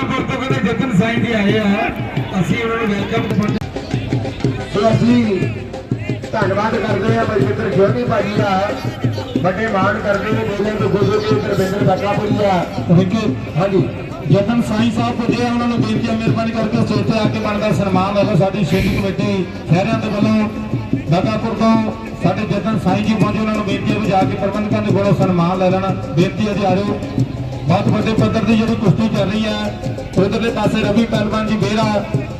ਬਕਾਪੁਰ ਤੋਂ ਕਹਿੰਦੇ ਜਤਨ ਸਾਈਂ ਜੀ ਆਏ ਆ। ਅਸੀਂ ਉਹਨਾਂ ਨੂੰ ਵੈਲਕਮ ਕਰਦੇ ਸੋ ਅਸੀਂ ਧੰਨਵਾਦ ਕਰਦੇ ਹਾਂ ਬਲਜਿੰਦਰ ਜੋਗੀ ਭਾਜੀ ਦਾ। ਵੱਡੇ ਮਾਣ ਕਰਦੇ ਨੇ ਬੋਲੇ ਤੋਂ ਗੁਰੂ ਜੀ ਤਰਬਿੰਦਰ ਬੱਕਾਪੁਰੀ ਆ ਕਿਉਂਕਿ ਹਾਂਜੀ ਜਤਨ ਸਾਈਂ ਸਾਹਿਬ ਪੁੱਜੇ ਆ ਉਹਨਾਂ ਨੂੰ ਬੇਨਤੀ ਹੈ ਮਿਹਰਬਾਨੀ ਕਰਕੇ ਸਟੇਜ ਤੇ ਆ ਕੇ ਬਣਦਾ ਸਨਮਾਨ ਲਵੋ ਸਾਡੀ ਸ਼ੇਰੀ ਕਮੇਟੀ ਸ਼ਹਿਰਿਆਂ ਦੇ ਵੱਲੋਂ। ਬਕਾਪੁਰ ਤੋਂ ਸਾਡੇ ਜਤਨ ਸਾਈਂ ਜੀ ਪਹੁੰਚੇ ਉਹਨਾਂ ਨੂੰ ਬੇਨਤੀ ਹੈ ਵੀ ਜਾ ਕੇ ਪ੍ਰਬੰਧਕਾਂ ਦੇ ਕੋਲੋਂ ਸਨਮਾਨ ਲੈ ਲੈਣਾ। ਬੇਨਤੀ ਹੈ ਜੀ ਆ ਜਾਓ। ਬਹੁਤ ਵੱਡੇ ਪੱਧਰ ਦੀ ਜਿਹੜੀ ਕੁਸ਼ਤੀ ਚੱਲ ਰਹੀ ਹੈ ਉਧਰਲੇ ਪਾਸੇ ਰਵੀ ਪਹਿਲਵਾਨ ਜੀ ਮੇਰਾ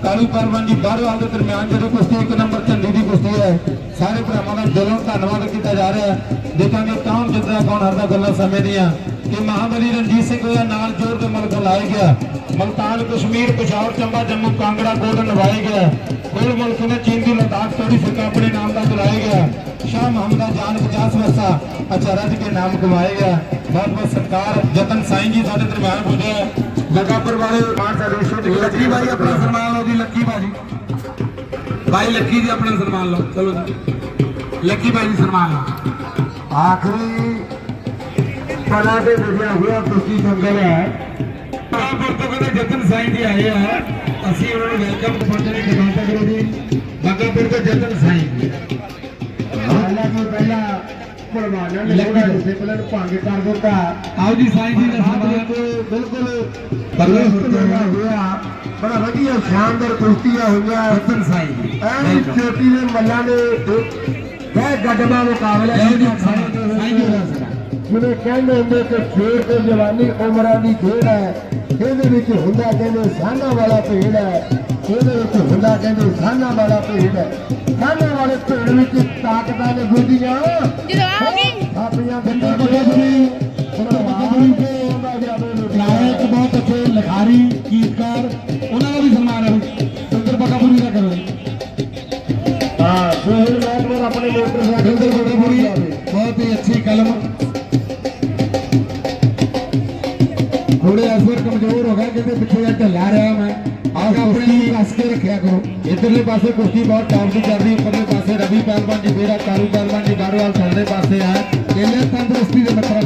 ਕਾਲੂ ਪਹਿਲਵਾਨ ਜੀ ਬਾਹਰਵਾਲ ਦੇ ਦਰਮਿਆਨ ਜਿਹੜੀ ਕੁਸ਼ਤੀ ਇੱਕ ਨੰਬਰ ਝੰਡੀ ਦੀ ਕੁਸ਼ਤੀ ਹੈ, ਸਾਰੇ ਭਰਾਵਾਂ ਦਾ ਦਿਲੋਂ ਧੰਨਵਾਦ ਕੀਤਾ ਜਾ ਰਿਹਾ। ਹੈ ਦੇਖਾਂਗੇ ਕੌਣ ਜਿੱਤਦਾ, ਕੌਣ ਹਾਰਦਾ ਗੱਲਾਂ ਸਮੇਂ ਦੀਆਂ। ਕਿ ਮਹਾਬਲੀ ਰਣਜੀਤ ਸਿੰਘ ਹੋਇਆ ਨਾਲ ਜੋਰ ਦੇ ਮੁਲਕ ਲਾਇਆ ਗਿਆ। ਮਲਤਾਨ ਕਸ਼ਮੀਰ, ਪਿਸ਼ਾਵਰ ਚੰਬਾ, ਜੰਮੂ ਕਾਂਗੜਾ, ਗੋਲਡ ਨਵਾਏ ਗਿਆ। ਗੋਲ ਮੁਲਕ ਨੇ ਚੀਨ ਦੀ ਲਦਾਖ ਤੋੜੀ ਸਿੱਕਾ ਆਪਣੇ ਨਾਮ ਦਾ ਬੁਲਾਇਆ ਗਿਆ। ਸ਼ਾਹ ਮੁਹੰਮਦਾ ਜਾਨ 50 ਵਰਸਾ ਅੱਛਾ ਰੱਜ ਕੇ ਨਾਮ ਕਮਾਇਆ ਗਿਆ। ਬਹੁਤ ਬਹੁਤ ਸਤਿਕਾਰ। ਜਤਨ ਸਾਈਂ ਜੀ ਸਾਡੇ ਦਰਬਾਰ ਪੁੱਜੇ ਬਕਾਪੁਰ ਵਾਲੇ ਮਾਨ ਸਰਵੇਸ਼ਰ ਦੀ ਲੱਕੀ ਭਾਈ ਆਪਣਾ ਸਨਮਾਨ ਲਓ ਜੀ ਲੱਕੀ ਭਾਜੀ ਭਾਈ ਲੱਕੀ ਜੀ ਆਪਣਾ ਸਨਮਾਨ ਲਓ। ਚਲੋ ਜੀ। ਲੱਕੀ ਭਾਈ ਜੀ ਸਨਮਾਨ ਲਓ। ਆਖਰੀ ਪਲਾ ਦੇ ਵਿਜਿਆ ਹੋਇਆ ਕੁਸ਼ਤੀ ਸੰਗਲ ਹੈ। ਬਕਾਪੁਰ ਤੋਂ ਕਹਿੰਦੇ ਜਤਨ ਸਾਈਂ ਜੀ ਆਏ ਆ। ਅਸੀਂ ਉਹਨਾਂ ਨੂੰ ਵੈਲਕਮ ਕਰਦੇ ਨੇ ਕਰੋ ਜੀ। ਬਕਾਪੁਰ ਤੋਂ ਜਤਨ ਸਾਈਂ ਜੀ। ਭਲਵਾਨਾਂ ਨੇ ਥੋੜਾ ਡਿਸਪਲਿਨ ਭੰਗ ਕਰ ਦਿੱਤਾ। ਆਓ ਜੀ ਸਾਈਂ ਜੀ ਦਾ ਸਨਮਾਨ ਬਿਲਕੁਲ ਬੱਲੇ ਹੋਇਆ ਹੋਇਆ ਬੜਾ ਵਧੀਆ ਸ਼ਾਨਦਾਰ ਕੁਸ਼ਤੀਆਂ ਹੋਈਆਂ। ਜਤਨ ਸਾਈਂ ਜੀ ਐਨ ਚੋਟੀ ਦੇ ਮੱਲਾਂ ਦੇ ਬਹਿ ਗੱਡਵਾ ਮੁਕਾਬਲਾ ਸਾਈਂ ਜੀ ਦਾ ਜਿਵੇਂ ਕਹਿੰਦੇ ਹੁੰਦੇ ਕਿ ਖੇਡ ਤੇ ਜਵਾਨੀ ਉਮਰਾਂ ਦੀ ਖੇਡ ਹੈ। ਇਹਦੇ ਵਿੱਚ ਹੁੰਦਾ ਕਹਿੰਦੇ ਸਾਨਾ ਵਾਲਾ ਭੇਡ ਹੈ। ਇਹਦੇ ਵਿੱਚ ਹੁੰਦਾ ਕਹਿੰਦੇ ਸਾਨਾ ਵਾਲਾ ਭੇਡ ਹੈ। ਸਾਨਾ ਵਾਲੇ ਭੇਡ ਵਿੱਚ ਤਾਕਤਾਂ ਨੇ ਗੁੱਡੀਆਂ ਜਦੋਂ ਆਓਗੇ ਆਪਣੀਆਂ ਗੱਲਾਂ ਬਦਲਦੀ ਭਲਵਾਨ ਕੇ ਉਹਦਾ ਜਾਵੇ ਲਾਇਕ ਬਹੁਤ ਅੱਛੇ ਲਿਖਾਰੀ ਗੀਤਕਾਰ ਉਹਨਾਂ ਦਾ ਵੀ ਸਨਮਾਨ ਹੈ। ਸੁੰਦਰ ਬਕਾਪੁਰੀ ਦਾ ਕਰੋ। ਹਾਂ ਸੋਹਲ ਮਹਿਤਵਰ ਆਪਣੇ ਮੋਟਰਸਾਈਕਲ ਤੇ ਜਾਵੇ ਬਹੁਤ ਹੀ ਅੱਛੀ ਕਲਮ। ਥੋੜੇ ਅਸਰ ਕਮਜ਼ੋਰ ਹੋ ਗਿਆ ਕਿਤੇ ਪਿੱਛੇ ਜਾ ਢਿੱਲਾ ਰਿਹਾ ਮੈਂ। ਆਹ ਆਪਣੇ ਨੂੰ ਕੇ ਰੱਖਿਆ ਕਰੋ। ਇਧਰਲੇ ਪਾਸੇ ਕੁਸ਼ਤੀ ਬਹੁਤ ਟੌਪ ਦੀ ਚੱਲ ਉੱਪਰਲੇ ਪਾਸੇ ਰਵੀ ਪਹਿਲਵਾਨ ਜੀ ਮੇਰਾ ਕਾਰੂ ਪਹਿਲਵਾਨ ਜੀ ਬਾਰਵਾਲ ਸਾਡੇ ਪਾਸੇ ਆ। ਇਹਨੇ ਤੰਦਰੁਸਤੀ ਦੇ ਮਤਲਬ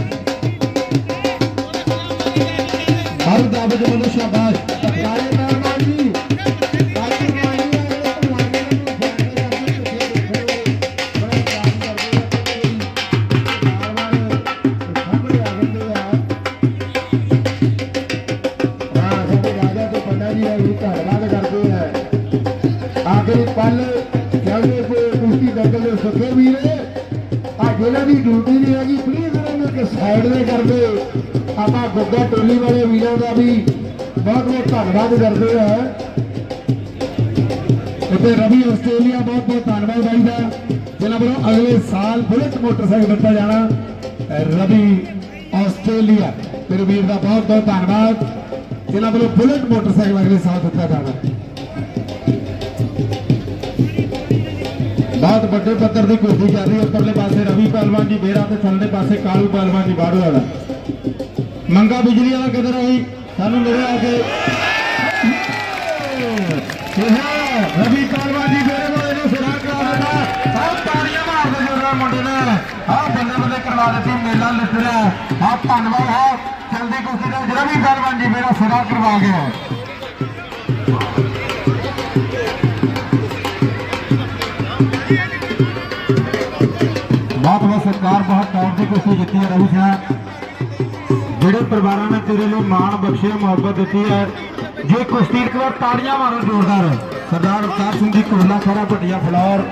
ਹਰ ਦਾਬੇ ਵੱਲੋਂ ਸ਼ਾਬਾਸ਼। ਕਾਲੇ ਆਖਰੀ ਪਲ ਕਹਿੰਦੇ ਕਿ ਕੁਸ਼ਤੀ ਦੰਗਲ ਦੇ ਸੁੱਕੇ ਵੀਰੇ। ਆ ਜਿਹਨਾਂ ਦੀ ਡਿਊਟੀ ਨਹੀਂ ਹੈਗੀ ਪਲੀਜ਼ ਇਹਨਾਂ ਨੂੰ ਕਿ ਸਾਈਡ ਦੇ ਕਰਦੇ ਆਪਾਂ ਗੁੱਗਾ ਟੋਲੀ ਵਾਲੇ ਵੀਰਾਂ ਦਾ ਵੀ ਬਹੁਤ ਬਹੁਤ ਧੰਨਵਾਦ ਕਰਦੇ ਆ ਅਤੇ ਰਵੀ ਆਸਟ੍ਰੇਲੀਆ ਬਹੁਤ ਬਹੁਤ ਧੰਨਵਾਦ ਬਾਈ ਦਾ ਜਿਹਨਾਂ ਵੱਲੋਂ ਅਗਲੇ ਸਾਲ ਬੁਲਟ ਮੋਟਰਸਾਈਕਲ ਦਿੱਤਾ ਜਾਣਾ। ਰਵੀ ਆਸਟ੍ਰੇਲੀਆ ਮੇਰੇ ਵੀਰ ਦਾ ਬਹੁਤ ਬਹੁਤ ਧੰਨਵਾਦ। ਜਿਹਨਾਂ ਵੱਲੋਂ ਬੁਲਟ ਮੋਟਰਸਾਈਕਲ ਅਗਲੇ ਸਾਲ ਦਿੱਤਾ ਜਾਣਾ। ਬਹੁਤ ਵੱਡੇ ਪੱਧਰ ਦੀ ਕੋਸ਼ਿਸ਼ ਚੱਲ ਰਹੀ ਉੱਪਰਲੇ ਪਾਸੇ ਰਵੀ ਪਹਿਲਵਾਨ ਜੀ ਮੇਰਾ ਤੇ ਥੱਲੇ ਪਾਸੇ ਕਾਲੂ ਪਹਿਲਵਾਨ ਜੀ ਬਾੜੂ ਵਾਲਾ। ਮੰਗਾ ਬਿਜਲੀ ਵਾਲਾ ਕਿਧਰ ਆਈ ਸਾਨੂੰ ਮੇਰੇ ਆ ਕੇ ਰਵੀ ਕਾਲਵਾ ਜੀ ਮੇਰੇ ਕੋਲ ਇਹਨੂੰ ਸੁਣਾ ਕਰਾ ਦਿੱਤਾ ਆਹ ਤਾੜੀਆਂ ਮਾਰਦੇ ਜੋਰਾ ਮੁੰਡੇ ਨੇ। ਆਹ ਬੰਦੇ ਬੰਦੇ ਕਰਵਾ ਦਿੱਤੀ, ਮੇਲਾ ਲਿਖ ਰਿਹਾ। ਆਹ ਧੰਨਵਾਦ ਹੈ ਜਲਦੀ ਕੁਸ਼ਤੀ ਦਾ ਰਵੀ ਪਹਿਲਵਾਨ ਜੀ ਮੇਰਾ ਸੁਣਾ ਕਰਵਾ ਗਿਆ ਸਰਕਾਰ ਬਹੁਤ ਟੌਪ ਦੀ ਕੁਸ਼ਤੀ ਜਿੱਤੀ ਹੈ। ਰਵੀ ਜਿਹੜੇ ਪਰਿਵਾਰਾਂ ਨੇ ਤੇਰੇ ਲਈ ਮਾਣ ਬਖਸ਼ਿਆ, ਮੁਹੱਬਤ ਦਿੱਤੀ ਹੈ, ਜੇ ਕੁਸ਼ਤੀ ਇੱਕ ਵਾਰ ਤਾੜੀਆਂ ਮਾਰੋ ਜ਼ੋਰਦਾਰ। ਸਰਦਾਰ ਅਵਤਾਰ ਸਿੰਘ ਜੀ ਕੋਲਾ ਖਰਾ ਭਟਿਆ ਫਲੌਰ।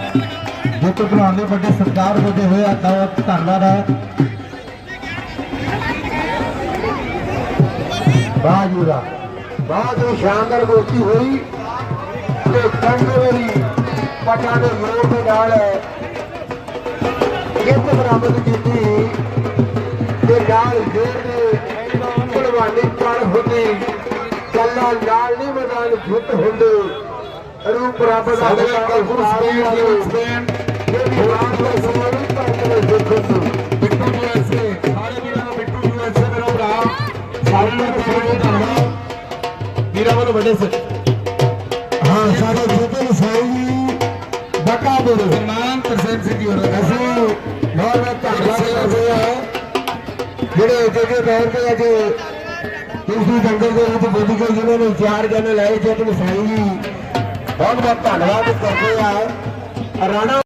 ਜੋ ਕਿ ਭਲਵਾਨ ਦੇ ਵੱਡੇ ਸਰਦਾਰ ਹੋਦੇ ਹੋਏ ਆ ਤਾਂ ਧੰਨਵਾਦ ਹੈ। ਵਾਹ ਜੀ ਵਾਹ ਬਹੁਤ ਸ਼ਾਨਦਾਰ ਕੁਸ਼ਤੀ ਹੋਈ ਤੇ ਕੰਗਵੇਰੀ ਪਟਾ ਦੇ ਮੋੜ ਦੇ ਨਾਲ ਬਰਾਮਦ ਕੀਤੀ ਤੇ ਨਾਲ ਜੇਰ ਦੇ ਭਲਵਾਨੀ ਪਰ ਹੁੰਦੀ। ਕੱਲਾ ਨਾਲ ਨਹੀਂ ਮੈਦਾਨ ਜਿੱਤ ਹੁੰਦੇ। ਰੂਪ ਸਪੇਨ ਦੀ ਇਹ ਵੀ ਬਾਤ ਦਾ ਸਮਾਂ ਨਹੀਂ ਪਾਉਂਦੇ ਦੇਖੋ ਬਿੱਟੂ ਯੂਐਸਏ ਸਾਰੇ ਵੀਰਾਂ ਨੂੰ ਬਿੱਟੂ ਯੂਐਸਏ ਮੇਰਾ ਭਰਾ ਸਾਰੇ ਨੂੰ ਬਹੁਤ ਧੰਨਵਾਦ ਵੀਰਾਂ ਵੱਲੋਂ ਵੱਡੇ ਸ ਹਾਂ ਸਾਡੇ ਜਤਨ ਸਾਈ ਦੇ ਸਨਮਾਨ ਤਰਸੇਮ ਸਿੰਘ ਜੀ ਹੋਰ ਅਸੀਂ ਬਹੁਤ ਬਹੁਤ ਧੰਨਵਾਦ ਕਰਦੇ ਹਾਂ। ਜਿਹੜੇ ਜਿਹੜੇ ਤੌਰ ਤੇ ਅੱਜ ਕੁਸ਼ਤੀ ਦੰਗਲ ਦੇ ਵਿੱਚ ਬੋਡੀਗਲ ਜਿਹਨਾਂ ਨੇ ਚਾਰ ਜਣੇ ਲਾਏ ਜਿੱਤ ਵਸਾਈ ਜੀ, ਬਹੁਤ ਬਹੁਤ ਧੰਨਵਾਦ ਕਰਦੇ ਆ ਰਾਣਾ